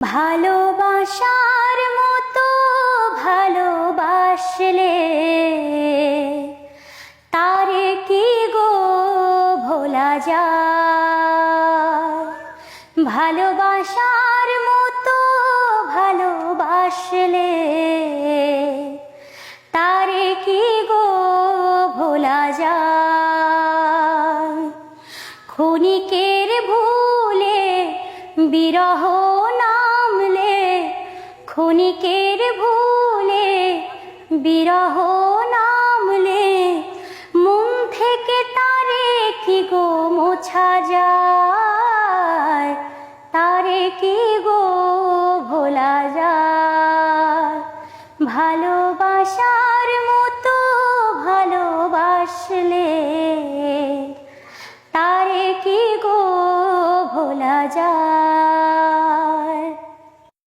ভালোবাসার মতো ভালোবাসলে তারে কি গো ভোলা যায়? ভালোবাসার মতো ভালোবাসলে তারে কি গো ভোলা যায়? ক্ষণিকের ভুলে বিরহ ক্ষণিকের ভুলে, বিরহ নামলে মুখ থেকে তারে কি গো মোছা যায়? তারে কি গো ভোলা যায়? ভালোবাসার মতো ভালোবাসলে, তারে কি গো ভোলা যায়?